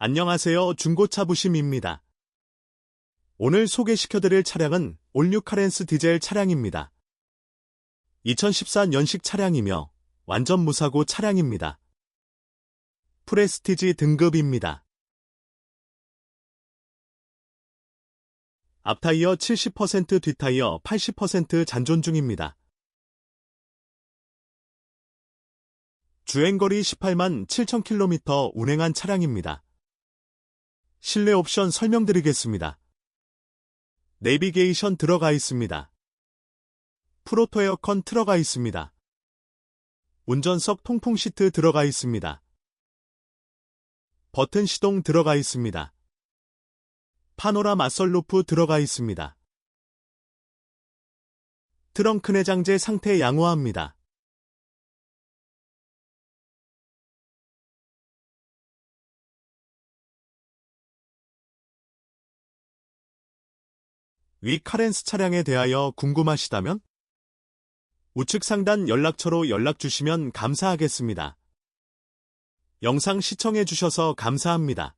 안녕하세요. 중고차 부심입니다. 오늘 소개시켜드릴 차량은 올뉴 카렌스 디젤 차량입니다. 2014년식 차량이며 완전 무사고 차량입니다. 프레스티지 등급입니다. 앞타이어 70% 뒷타이어 80% 잔존 중입니다. 주행거리 18만 7천 킬로미터 운행한 차량입니다. 실내 옵션 설명드리겠습니다. 내비게이션 들어가 있습니다. 프로토 에어컨 들어가 있습니다. 운전석 통풍 시트 들어가 있습니다. 버튼 시동 들어가 있습니다. 파노라마 썰루프 들어가 있습니다. 트렁크 내장재 상태 양호합니다. 위 카렌스 차량에 대하여 궁금하시다면 우측 상단 연락처로 연락 주시면 감사하겠습니다. 영상 시청해 주셔서 감사합니다.